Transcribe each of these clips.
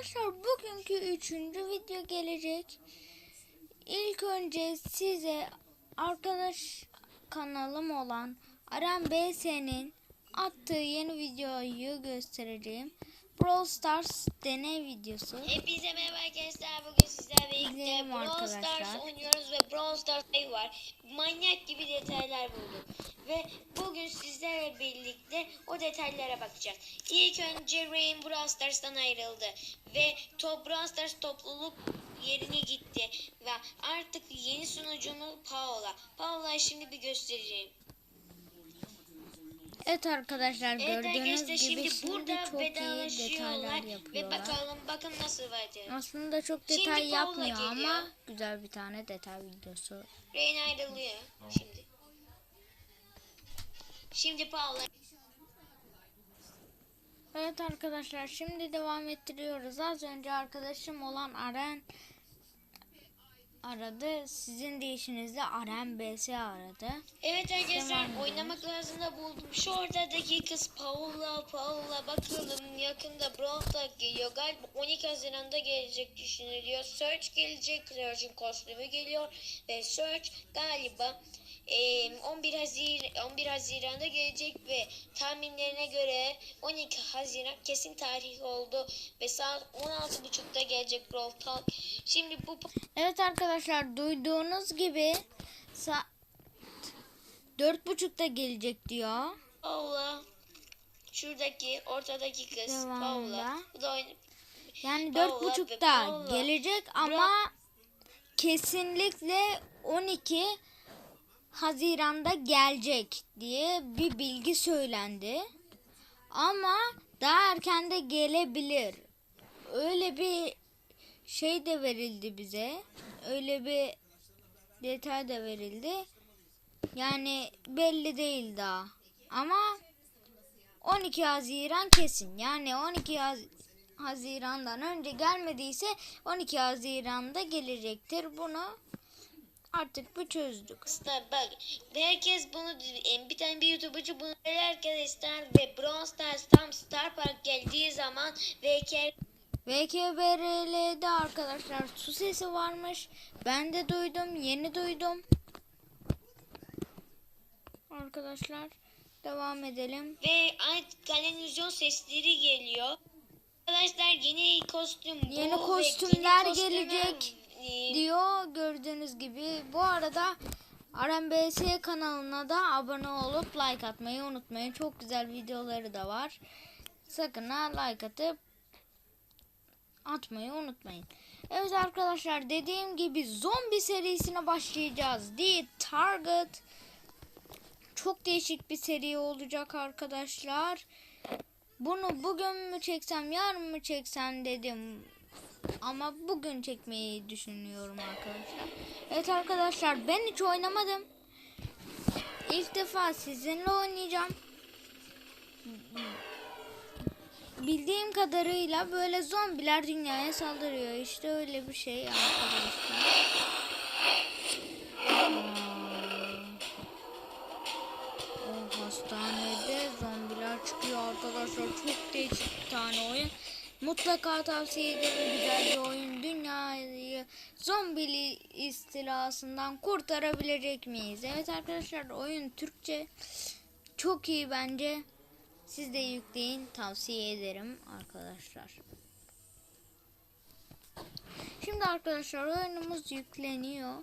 arkadaşlar bugünkü üçüncü video gelecek. İlk önce size arkadaş kanalım olan Aram BS'nin attığı yeni videoyu göstereceğim. Brawl Stars deney videosu. Hepinize merhaba arkadaşlar. Bugün sizlerle birlikte Brawl arkadaşlar. Stars oynuyoruz ve Brawl Stars var. Manyak gibi detaylar buldum. Ve bugün sizlerle birlikte o detaylara bakacağız. İlk önce Rain Brawl Stars'tan ayrıldı. Ve Top Brawl Stars topluluk yerine gitti. Ve artık yeni sunucumuz Paola. Paola'yı şimdi bir göstereceğim. Evet arkadaşlar Evet gördüğünüz arkadaşlar gibi şimdi şimdi burada çok iyi detaylar vedalaşıyorlar. Ve yapıyorlar. bakalım bakın nasıl var. Aslında çok Şimdi detay Paula yapmıyor geliyor. ama güzel bir tane detay videosu. Rain ayrılıyor şimdi. Şimdi Paula. Evet arkadaşlar şimdi devam ettiriyoruz. Az önce arkadaşım olan Aren aradı. Sizin deyişinizde Aren BS aradı. Evet arkadaşlar oynamak lazım da buldum. Şu ortadaki kız Paula Paula bakalım yakında Stars geliyor. Galiba 12 Haziran'da gelecek düşünülüyor. Search gelecek. Search'in kostümü geliyor. Ve Search galiba 11 Haziran 11 Haziran'da gelecek ve tahminlerine göre 12 Haziran kesin tarih oldu ve saat 16.30'da gelecek Brawl Talk. Şimdi bu Evet arkadaşlar duyduğunuz gibi saat dört buçukta gelecek diyor. Paula şuradaki ortadaki kız Devamında. Paula. Bu da. Yani dört buçukta gelecek ama kesinlikle 12 Haziran'da gelecek diye bir bilgi söylendi. Ama daha erken de gelebilir. Öyle bir şey de verildi bize. Öyle bir detay da verildi. Yani belli değil daha. Ama 12 Haziran kesin. Yani 12 Haz- Haziran'dan önce gelmediyse 12 Haziran'da gelecektir. Bunu artık bir çözdük. Star bak herkes bunu bir tane bir YouTuber'cı bunu böyle arkadaşlar ve Brawl Stars tam Star Park geldiği zaman VK VKBRL'de arkadaşlar su sesi varmış. Ben de duydum. Yeni duydum. Arkadaşlar devam edelim. ve televizyon sesleri geliyor. Arkadaşlar yeni kostüm bu Yeni kostümler yeni kostüme, gelecek. Diyor gördüğünüz gibi. Bu arada RMBS kanalına da abone olup like atmayı unutmayın. Çok güzel videoları da var. Sakın ha like atıp atmayı unutmayın. Evet arkadaşlar dediğim gibi zombi serisine başlayacağız. The Target çok değişik bir seri olacak arkadaşlar. Bunu bugün mü çeksem yarın mı çeksem dedim. Ama bugün çekmeyi düşünüyorum arkadaşlar. Evet arkadaşlar ben hiç oynamadım. İlk defa sizinle oynayacağım. Bildiğim kadarıyla böyle zombiler dünyaya saldırıyor. İşte öyle bir şey arkadaşlar. O hastanede zombiler çıkıyor arkadaşlar. Çok değişik bir tane oyun. Mutlaka tavsiye ederim. Güzel bir oyun. Dünyayı zombili istilasından kurtarabilecek miyiz? Evet arkadaşlar oyun Türkçe. Çok iyi bence. Siz de yükleyin. Tavsiye ederim arkadaşlar. Şimdi arkadaşlar oyunumuz yükleniyor.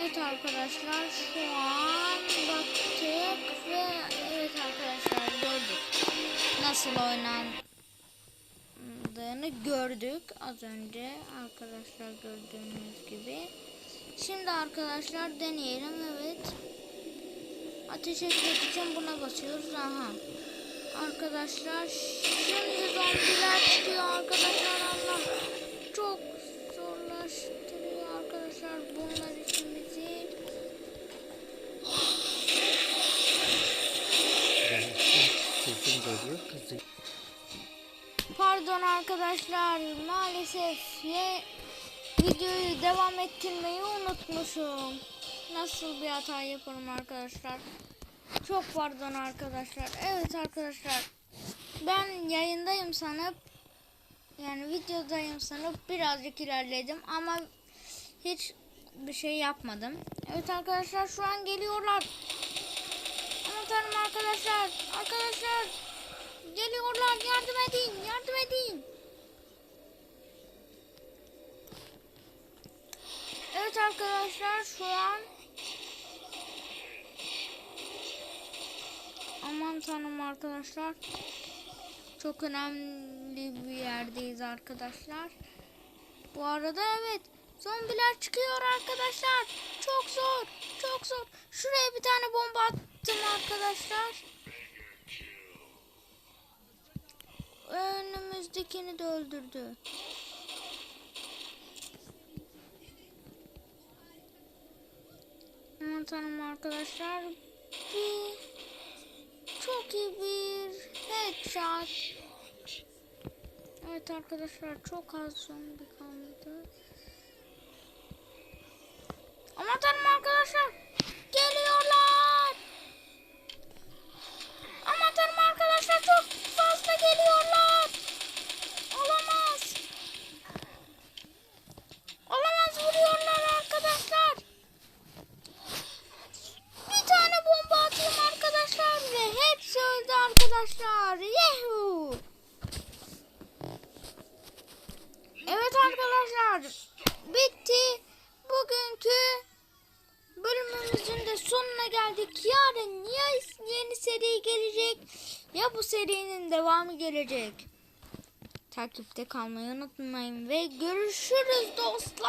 Evet arkadaşlar şu an baktık ve evet arkadaşlar gördük. Nasıl oynandığını gördük az önce arkadaşlar gördüğünüz gibi. Şimdi arkadaşlar deneyelim evet. Ateş etmek için buna basıyoruz. Aha. Arkadaşlar şimdi zombiler geliyor kızım. Pardon arkadaşlar maalesef ye, videoyu devam ettirmeyi unutmuşum. Nasıl bir hata yaparım arkadaşlar. Çok pardon arkadaşlar. Evet arkadaşlar. Ben yayındayım sanıp yani videodayım sanıp birazcık ilerledim ama hiç bir şey yapmadım. Evet arkadaşlar şu an geliyorlar. Aman tanrım arkadaşlar. Arkadaşlar geliyorlar. Yardım edin. Yardım edin. Evet arkadaşlar şu an Aman tanrım arkadaşlar. Çok önemli bir yerdeyiz arkadaşlar. Bu arada evet zombiler çıkıyor arkadaşlar. Çok zor. Çok zor. Şuraya bir tane bomba attım arkadaşlar. Önümüzdekini de öldürdü. Aman tanrım arkadaşlar. Bir çok iyi bir headshot. Evet arkadaşlar çok az zombi kaldı. Aman tanrım arkadaşlar. Geliyorlar. Aman tanrım arkadaşlar çok fazla geliyorlar. Olamaz. Olamaz vuruyorlar arkadaşlar. Bir tane bomba atayım arkadaşlar ve hepsi öldü arkadaşlar. Yehu. Evet arkadaşlar bitti. Bugünkü bölümümüzün de sonuna geldik. Yarın ya yeni seri gelecek ya bu serinin devamı gelecek. Takipte kalmayı unutmayın ve görüşürüz dostlar.